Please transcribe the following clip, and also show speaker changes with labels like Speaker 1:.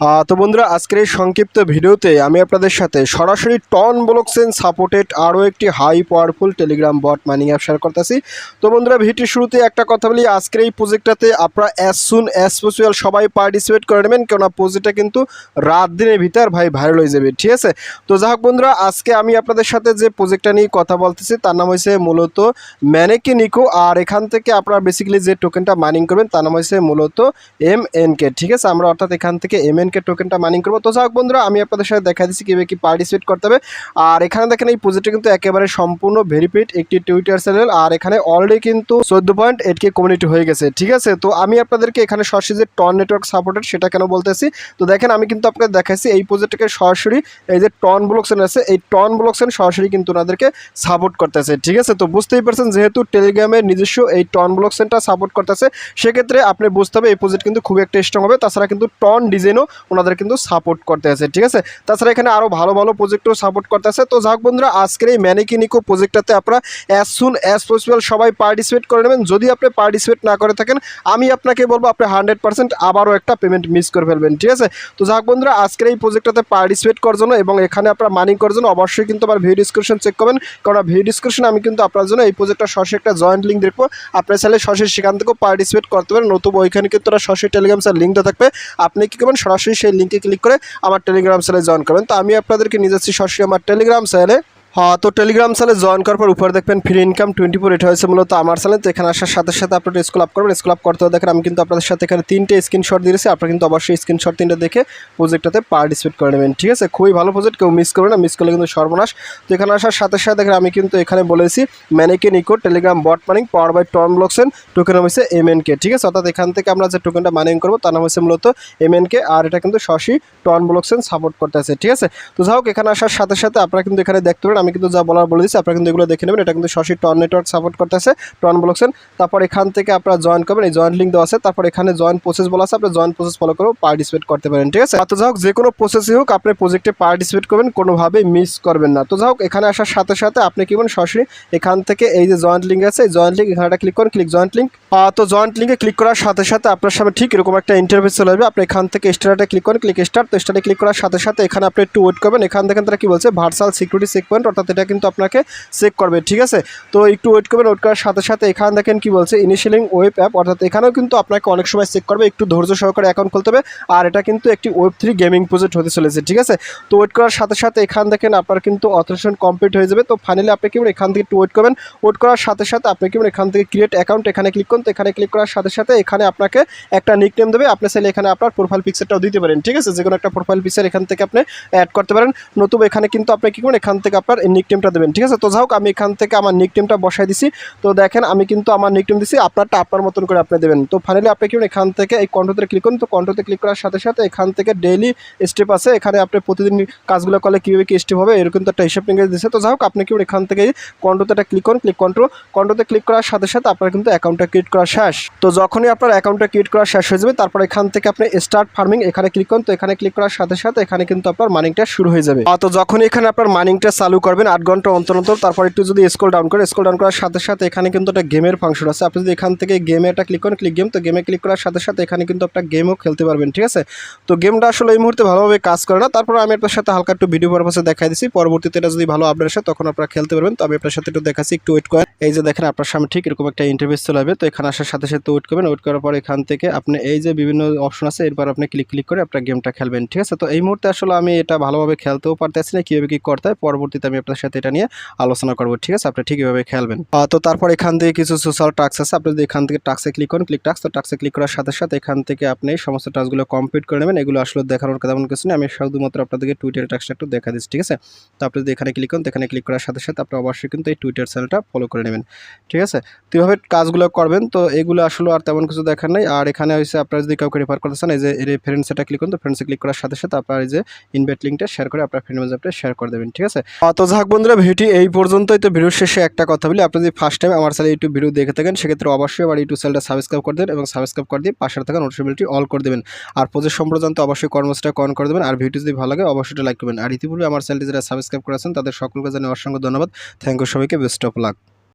Speaker 1: তো বন্ধুরা, আজকের এই সংক্ষিপ্ত ভিডিওতে আমি আপনাদের সাথে সরাসরি টন ব্লকচেন সাপোর্টেড আরও একটি high powerful Telegram bot mining app share করতেছি। তো বন্ধুরা ভিডিওর শুরুতে একটা কথা বলি, আজকের এই প্রজেক্টটাতে আপনারা অ্যাজ সুন অ্যাজ পসিবল সবাই পার্টিসিপেট করে নেবেন, কেননা প্রজেক্টটা কিন্তু রাত দিনের ভিতর ভাই ভাইরাল হয়ে যাবে, ঠিক আছে? তো যাই বন্ধুরা, আজকে আমি আপনাদের সাথে যে প্রজেক্টটা নিয়ে কথা বলতেছি, তার নাম হয়েছে মূলত ম্যানেকে নিকো আর এখান থেকে আপনারা বেসিক্যালি যে টোকেনটা মাইনিং করবেন, তার নাম হয়েছে মূলত এম এন কে ঠিক আছে? আমরা অর্থাৎ এখান থেকে এম এন টোকেনটা মাইনিং করব। তো যাই বন্ধুরা, আমি আপনাদের সাথে দেখা দিচ্ছি কীভাবে কি পার্টিসিপেট করতে হবে। আর এখানে দেখেন এই প্রজেক্টটা কিন্তু একেবারে সম্পূর্ণ ভেরিফিড একটি টুইটার চ্যানেল আর এখানে অলরেডি কিন্তু চোদ্দ পয়েন্ট এইট কে কমিউনিটি হয়ে গেছে, ঠিক আছে? তো আমি আপনাদেরকে এখানে সরাসরি যে টন নেটওয়ার্ক সাপোর্টেড সেটা কেন বলতেছি, তো দেখেন আমি কিন্তু আপনাকে দেখাচ্ছি এই প্রজেক্টটাকে সরাসরি এই যে টন ব্লকসেন আছে, এই টন ব্লকসেন সরাসরি কিন্তু ওনাদেরকে সাপোর্ট করতেছে, ঠিক আছে? তো বুঝতেই পারছেন, যেহেতু টেলিগ্রামের নিজস্ব এই টন ব্লকসেনটা সাপোর্ট করতেছে, সেক্ষেত্রে আপনি বুঝতে হবে এই প্রজেক্ট কিন্তু খুব একটা স্ট্রং হবে। তাছাড়া কিন্তু টন ডিজাইনও ওনাদের কিন্তু সাপোর্ট করতে আছে, ঠিক আছে? তাছাড়া এখানে আরও ভালো ভালো প্রজেক্টও সাপোর্ট করতে আছে। তো যাক বন্ধুরা, আজকের এই ম্যানিকিনিকো প্রজেক্টটাতে আপনারা অ্যাজ সুন অ্যাজ পসিবল সবাই পার্টিসিপেট করে নেবেন। যদি আপনি পার্টিসিপেট না করে থাকেন, আমি আপনাকে বলব আপনি হান্ড্রেড পার্সেন্ট আবারও একটা পেমেন্ট মিস করে ফেলবেন, ঠিক আছে? তো যাক বন্ধুরা, আজকের এই প্রজেক্টটাতে পার্টিসিপেট করার জন্য এবং এখানে আপনার মানি করার জন্য অবশ্যই কিন্তু আমার ভিডিও ডিসক্রিপশন চেক করবেন। কারণ ভিডিও ডিসক্রিপশন আমি কিন্তু আপনার জন্য এই প্রজেক্টটা সরাসরি একটা জয়েন্ট লিঙ্ক দেখব আপনার চাইলে সরাসরি সেখান থেকেও পার্টিসিপেট করতে পারেন। নতুবা ওইখানে কিন্তু সরাসরি টেলিগ্রাম স্যার লিঙ্কটা থাকবে। আপনি কী করবেন? সরাসরি সেই লিঙ্কে ক্লিক করে আমার টেলিগ্রাম চ্যানেলে জয়েন করবেন। তো আমি আপনাদেরকে নিয়ে যাচ্ছি সরাসরি আমার টেলিগ্রাম চ্যানেলে হ্যাঁ তো টেলিগ্রাম চ্যানেলে জয়েন করার পর উপরে দেখবেন ফ্রি ইনকাম টোয়েন্টি ফোর এটা হয়েছে মূলত আমার চ্যানেল তো এখানে আসার সাথে সাথে আপনারা স্কুল আপ করবেন স্কুল আপ করতে দেখেন আমি কিন্তু আপনাদের সাথে এখানে তিনটে স্ক্রিনশট দিয়েছি, আপনারা কিন্তু অবশ্যই স্ক্রিনশট তিনটে দেখে প্রজেক্টটাতে পার্টিসিপেট করে নেবেন, ঠিক আছে? খুবই ভালো প্রজেক্ট কেউ মিস করবে না মিস করলে কিন্তু সর্বনাশ। তো এখানে আসার সাথে সাথে দেখেন আমি কিন্তু এখানে বলেছি ম্যানেকে Nicco Telegram bot mining power by TON blockchain token হয়েছে এম এন কে ঠিক আছে? অর্থাৎ এখান থেকে আমরা যে টোকেনটা মাইনিং করব, তার নাম হচ্ছে মূলত এম এন কে আর এটা কিন্তু সরাসরি টন ব্লকসেন সাপোর্ট করতে আছে ঠিক আছে? তো যাই হোক, এখানে আসার সাথে সাথে আপনারা কিন্তু এখানে দেখতে পারেন আমি কিন্তু যা বলার বলে দিচ্ছি, আপনারা কিন্তু এগুলো দেখে নেবেন। এটা কিন্তু সরাসরি টন নেটওয়ার্ক সাপোর্ট করতেছে, টন ব্লকসেন তারপর এখান থেকে আপনারা জয়েন করবেন, এই জয়েন্ট লিঙ্ক দেওয়া আছে। তারপর এখানে জয়েন প্রসেস বলা আছে আপনার জয়েন প্রসেস ফলো করেও পার্টিসিপেট করতে পারেন, ঠিক আছে? তো যাই হোক যে কোনো প্রসেসই হোক, আপনি প্রজেক্টে পার্টিসিপেট করবেন কোনোভাবে মিস করবেন না। তো যাই হোক এখানে আসার সাথে সাথে আপনি কি বলেন সরাসরি এখান থেকে এই যে জয়েন্ট লিঙ্ক আছে, এই জয়েন্ট লিঙ্ক এখানে ক্লিক করেন ক্লিক জয়েন্ট লিঙ্ক তো জয়েন্ট লিঙ্কে ক্লিক করার সাথে সাথে আপনার সামনে ঠিক এরকম একটা ইন্টারভিউ চলে আসবে। আপনি এখান থেকে স্টার্টে ক্লিক করেন ক্লিক স্টার্ট তো স্টার্টে ক্লিক করার সাথে সাথে এখানে আপনি একটু ওয়েট করবেন। এখান থেকে তারা কি বলছে ভার্সাল সিকিউরিটি চেক পয়েন্ট অর্থাৎ এটা কিন্তু আপনাকে চেক করবে, ঠিক আছে? তো একটু ওয়েট করবেন ওয়েট করার সাথে সাথে এখানে দেখেন কি বলছে ইনিশিয়ালিং ওয়েব অ্যাপ অর্থাৎ এখানেও কিন্তু আপনাকে অনেক সময় চেক করবে, একটু ধৈর্য সহকারে অ্যাকাউন্ট খুলতে হবে। আর এটা কিন্তু একটি ওয়েব থ্রি গেমিং প্রজেক্ট হতে চলেছে, ঠিক আছে? তো ওয়েট করার সাথে সাথে এখান দেখেন আপনার কিন্তু অথরেশন কমপ্লিট হয়ে যাবে। তো ফাইনালি আপনি কি এখান থেকে একটু ওয়েট করবেন। ওয়েট করার সাথে সাথে আপনি কি এখান থেকে ক্রিয়েট অ্যাকাউন্ট এখানে ক্লিক করুন। তো এখানে ক্লিক করার সাথে সাথে এখানে আপনাকে একটা নিক নেম দেবে। আপনি চাইলে এখানে আপনার প্রোফাইল পিকচারটাও দিতে পারেন, ঠিক আছে? যে কোনো একটা প্রোফাইল পিকচার এখান থেকে আপনি অ্যাড করতে পারেন। নতুবা এখানে কিন্তু আপনি কি করবেন, এখান থেকে আপনার নিক নেমটা দেবেন, ঠিক আছে? তো যাই হোক, আমি এখান থেকে আমার নিক নেমটা বসাই দিছি। তো দেখেন, আমি কিন্তু আমার নিক নেম দিছি, আপনারটা আপনার মতন করে আপনি দেবেন। তো ফাইনালি আপনি কি এখান থেকে এই কন্ট্রোতে ক্লিক করুন। তো কন্ট্রোতে ক্লিক করার সাথে সাথে এখান থেকে ডেইলি স্টেপ আছে। এখানে আপনি প্রতিদিন কাজগুলো করলে কীভাবে কি স্টেপ হবে, এরকম তো একটা হিসাব নিকাশ দিচ্ছে তো যাই হোক, আপনি কি এখান থেকে কন্ট্রোতে একটা ক্লিক করুন ক্লিক কন্ট্রো কন্ট্রোতে ক্লিক করার সাথে সাথে আপনার কিন্তু অ্যাকাউন্টটা ক্রিয়েট করা শেষ। তো যখনই আপনার অ্যাকাউন্টটা ক্রিয়েট করা শেষ হয়ে যাবে, তারপর এখান থেকে আপনি স্টার্ট ফার্মিং এখানে ক্লিক করুন। তো এখানে ক্লিক করার সাথে সাথে এখানে কিন্তু আপনার মানিংটা শুরু হয়ে যাবে। তো যখনই এখানে আপনার মানিংটা চালু করবেন আট ঘণ্টা অন্তর অন্তর। তারপর একটু যদি স্কোল ডাউন করে স্কোল ডাউন করার সাথে সাথে এখানে কিন্তু একটা গেমের ফাংশন আছে। আপনি যদি এখান থেকে গেমে একটা ক্লিক করেন ক্লিক গেম তো গেমে ক্লিক করার সাথে সাথে এখানে কিন্তু একটা গেমও খেলতে পারবেন, ঠিক আছে? তো গেমটা আসলে এই মুহূর্তে ভালোভাবে কাজ করে না। তারপর আমি আপনার সাথে হালকা একটু ভিডিও পারপাসে দেখাই দিচ্ছি পরবর্তীতে এটা যদি ভালো আপডেট আসে, তখন আপনারা খেলতে পারবেন। তো আমি আপনার সাথে একটু দেখাচ্ছি, একটু ওয়েট করেন। এই যে দেখেন, আপনার সামনে ঠিক এরকম একটা ইন্টারভিউ চলে আসবে। তো এখানে আসার সাথে সাথে ওয়েট করবেন। ওয়েট করার পর এখান থেকে আপনি এই যে বিভিন্ন অপশন আছে, এরপর আপনি ক্লিক ক্লিক করে আপনার গেমটা খেলবেন, ঠিক আছে? তো এই মুহূর্তে আসলে আমি এটা ভালোভাবে খেলতেও পারতেছি না, কীভাবে কী করতে হয়। পরবর্তীতে আমি আপনার সাথে এটা নিয়ে আলোচনা করব, ঠিক আছে? আপনি ঠিক এভাবে খেলবেন তো তারপর এখান থেকে কিছু সোশ্যাল টাস্ক আছে। আপনি যদি এখান থেকে টাক্সে ক্লিক করেন ক্লিক টাক্স তো টাক্সে ক্লিক করার সাথে সাথে এখান থেকে আপনি সমস্ত টাস্কগুলো কমপ্লিট করে নেবেন। এগুলো আসলে দেখানোর তেমন কিছু নেই। আমি শুধুমাত্র আপনাদেরকে টুইটার টাক্সটা একটু দেখা দিচ্ছি, ঠিক আছে? তো আপনি যদি এখানে ক্লিক করেন, তো এখানে ক্লিক করার সাথে সাথে আপনি অবশ্যই কিন্তু এই টুইটার চ্যানেলটা ফলো করে নেবেন, ঠিক আছে? তো এইভাবে কাজগুলো করবেন। তো এগুলো আসলে আর তেমন কিছু দেখার নেই। আর এখানে হচ্ছে আপনারা যদি কাউকে রেফার করতে চান, এই যে ফ্রেন্ডস এটা ক্লিক করুন, তো ফ্রেন্ডসে ক্লিক করার সাথে সাথে আপনার এই যে ইনভাইট লিঙ্কটা শেয়ার করে আপনার ফ্রেন্ড মেজারটা শেয়ার করে দেবেন, ঠিক আছে? তো যাক বন্ধুরা, ভিডিওটি এই পর্যন্তই। তো ভিডিওর শেষে একটা কথা বলি আপনি যদি ফার্স্ট টাইম আমার চ্যানেল ইউটিউব ভিডিও দেখে থাকেন, সেক্ষেত্রে অবশ্যই আমার ইউটিউব চ্যানেলটা সাবস্ক্রাইব করে দেবেন এবং সাবস্ক্রাইব করে দিয়ে পাশে থাকা নোটিফিকেশনটি অল করে দেবেন। আর প্রজেক্ট সম্প্রদান্ত অবশ্যই কর্মসূচিটা কন করে দেবেন, আর ভিডিও যদি ভালো লাগে, অবশ্যই লাইক করবেন। আর ইতিপূর্বে আমার চ্যানেলটি যারা সাবস্ক্রাইব করেছেন, তাদের সকলকে জানিয়ে অসংখ্য ধন্যবাদ। থ্যাংক ইউ সবাইকে বেস্ট অফ লাক